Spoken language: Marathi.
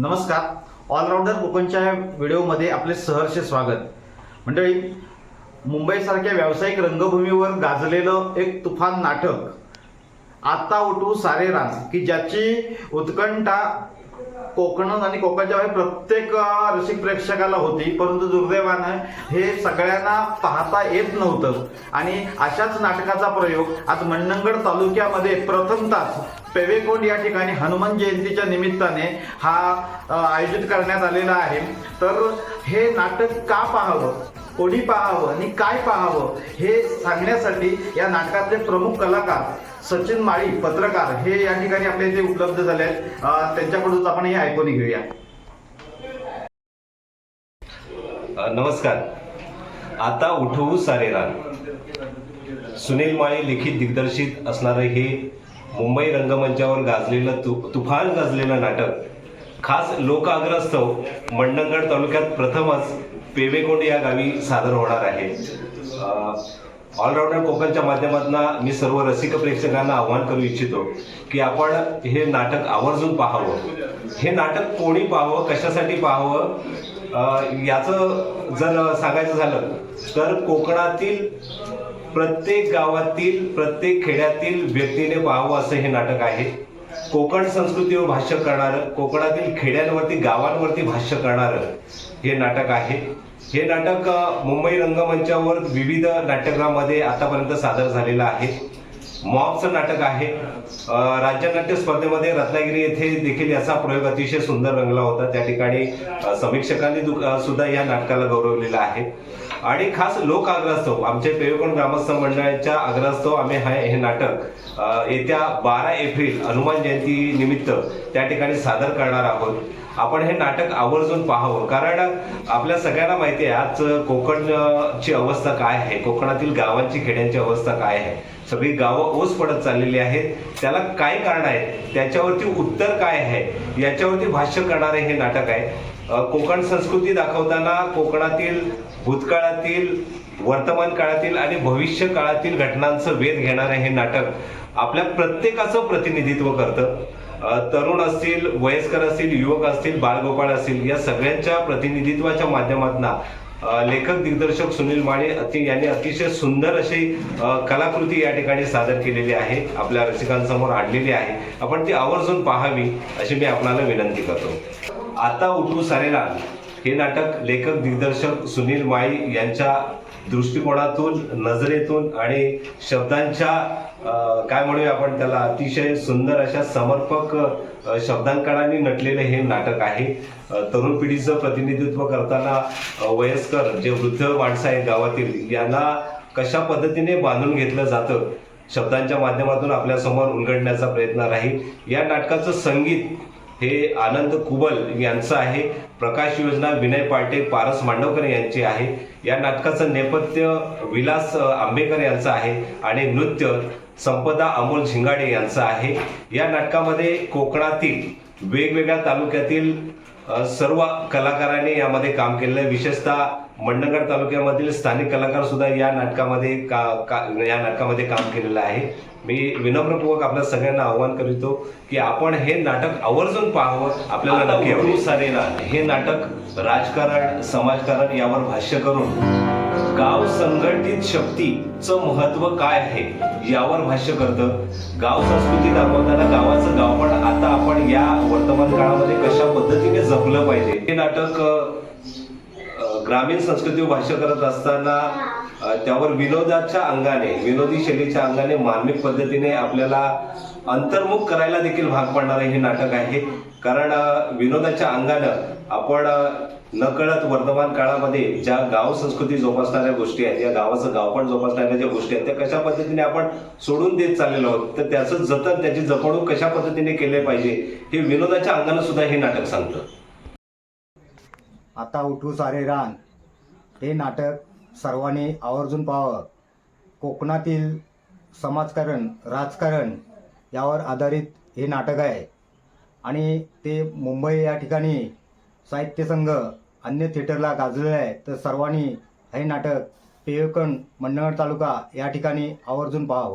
नमस्कार. ऑलराऊंडर कोकणच्या व्हिडिओमध्ये आपले सहर्ष स्वागत. मंडळी मुंबईसारख्या व्यावसायिक रंगभूमीवर गाजलेलं एक तुफान नाटक. आता उठू सारे रान की ज्याची उत्कंठा कोकण आणि कोकणच्या बाहेर प्रत्येक रसिक प्रेक्षकाला होती परंतु दुर्दैवानं हे सगळ्यांना पाहता येत नव्हतं. आणि अशाच नाटकाचा प्रयोग आज मंडणगड तालुक्यामध्ये प्रथमतच पेवेकोंड या ठिकाणी हनुमान जयंतीच्या निमित्ताने हा आयोजित करण्यात आलेला आहे. तर हे नाटक का पाहावं? कोणी पाहावं आणि काय पाहावं? हे सांगण्यासाठी या नाटकातले प्रमुख कलाकार सचिन माळी पत्रकार हे या ठिकाणी आपल्या इथे उपलब्ध झाले आहेत. त्यांच्याकडूनच आपण हे ऐकून घेऊया. नमस्कार. आता उठवू सारे रान. सुनील माळी लिखित दिग्दर्शित असणारं हे मुंबई रंगमंचावर गाजलेलं तु तुफान गाजलेलं नाटक खास लोकाग्रस्तव मंडणगड तालुक्यात प्रथमच पेवेकोंड या गावी सादर होणार आहे. ऑलराऊंडर कोकणच्या माध्यमातून मी सर्व रसिक प्रेक्षकांना आव्हान करू इच्छितो की आपण हे नाटक आवर्जून पाहावं. हे नाटक कोणी पाहावं? कशासाठी पाहावं? याचं जर सांगायचं झालं तर कोकणातील प्रत्येक गावातील प्रत्येक खेड्यातील व्यक्तीने पाहावं असं हे नाटक आहे. कोकण संस्कृतीवर भाष्य करणारं कोकणातील खेड्यांवरती गावांवरती भाष्य करणारं हे नाटक आहे. हे नाटक मुंबई रंगमंचावर विविध नाट्यगृहामध्ये आतापर्यंत सादर झालेलं आहे. मॉबचं नाटक आहे. राज्य नाट्य स्पर्धेमध्ये रत्नागिरी येथे देखील याचा प्रयोग अतिशय सुंदर रंगला होता. त्या ठिकाणी समीक्षकांनी दु- सुद्धा या नाटकाला गौरवलेलं आहे. आणि खास लोक आग्रस्तव आमचे पेयकोण ग्रामस्थ मंडळाच्या आग्रस्तव आम्ही हा हे नाटक येत्या बारा एप्रिल हनुमान जयंती निमित्त त्या ठिकाणी सादर करणार आहोत. आपण हे नाटक आवर्जून पाहावं. कारण आपल्या सगळ्यांना माहिती आहे आज कोकणची अवस्था काय आहे? कोकणातील गावांची खेड्यांची अवस्था काय आहे? सगळी गावं ओस पडत चाललेली आहेत. त्याला काय कारण आहे? त्याच्यावरती उत्तर काय आहे? याच्यावरती भाष्य करणारे हे नाटक आहे. कोकण संस्कृती दाखवताना कोकणातील भूतकाळातील वर्तमान काळातील आणि भविष्य काळातील घटनांचं वेध घेणारे हे नाटक आपल्या प्रत्येकाचं प्रतिनिधित्व करतं. तरुण असतील वयस्कर असतील युवक असतील बालगोपाळ असतील या सगळ्यांच्या प्रतिनिधित्वाच्या माध्यमातून लेखक दिग्दर्शक सुनील माळे अति यांनी अतिशय सुंदर अशी कलाकृती या ठिकाणी सादर केलेली आहे आपल्या रसिकांसमोर आणलेली आहे. आपण ती आवर्जून पाहावी अशी मी आपणाला विनंती करतो. आता उठू सारेला हे नाटक लेखक दिग्दर्शक सुनील माळी यांच्या दृष्टिकोनातून नजरेतून आणि शब्दांच्या काय म्हणूया आपण त्याला अतिशय सुंदर अशा समर्पक अ, शब्दांकनाने नटलेले हे नाटक आहे. तरुण पिढीचं प्रतिनिधित्व करताना वयस्कर जे वृद्ध माणसं आहेत गावातील यांना कशा पद्धतीने बांधून घेतलं जातं शब्दांच्या माध्यमातून आपल्यासमोर उलगडण्याचा प्रयत्न राहील. या नाटकाचं संगीत हे आनंद कुबल यांचं आहे. प्रकाश योजना विनय पाटे पारस मांडवकर यांची आहे. या नाटकाचं नेपथ्य विलास आंबेकर यांचं आहे आणि नृत्य संपदा अमोल झिंगाडे यांचं आहे. या नाटकामध्ये कोकणातील वेगवेगळ्या तालुक्यातील सर्व कलाकारांनी यामध्ये काम केलेलं आहे. विशेषतः मंडणगड तालुक्यामधील स्थानिक कलाकार सुद्धा या नाटकामध्ये का, का या नाटकामध्ये काम केलेलं आहे. मी विनम्रपूर्वक आपल्या सगळ्यांना आव्हान करीतो की आपण हे नाटक आवर्जून पाहावं आपल्याला नक्की आवडेल. सारेना हे नाटक राजकारण समाजकारण यावर भाष्य करून गाव संघटित शक्तीचं महत्त्व काय आहे यावर भाष्य करतं. गाव संस्कृती दाखवताना गावाचं गाव पण आता आपण वर्तमान काळामध्ये कशा पद्धतीने जपलं पाहिजे? हे नाटक ग्रामीण संस्कृतीवर भाष्य करत असताना त्यावर विनोदाच्या अंगाने विनोदी शैलीच्या अंगाने मार्मिक पद्धतीने आपल्याला अंतर्मुख करायला देखील भाग पाडणारे हे नाटक आहे. कारण विनोदाच्या अंगानं आपण नकळत वर्तमान काळामध्ये ज्या गाव संस्कृती जोपासणाऱ्या गोष्टी आहेत या गावाचं गावपण जोपासणाऱ्या ज्या गोष्टी आहेत त्या कशा पद्धतीने आपण सोडून देत चाललेलो आहोत तर त्याचं जतन त्याची जपणूक कशा पद्धतीने केले पाहिजे हे विनोदाच्या अंगानं सुद्धा हे नाटक सांगतं. आता उठू सारे रान. हे नाटक सर्वांनी आवर्जून पाहावं. कोकणातील समाजकारण राजकारण यावर आधारित हे नाटक आहे. आणि ते मुंबई या ठिकाणी साहित्य संघ अन्य थिएटरला गाजलेलं आहे. तर सर्वांनी हे नाटक पेयकण मंडणगड तालुका या ठिकाणी आवर्जून पाहावं.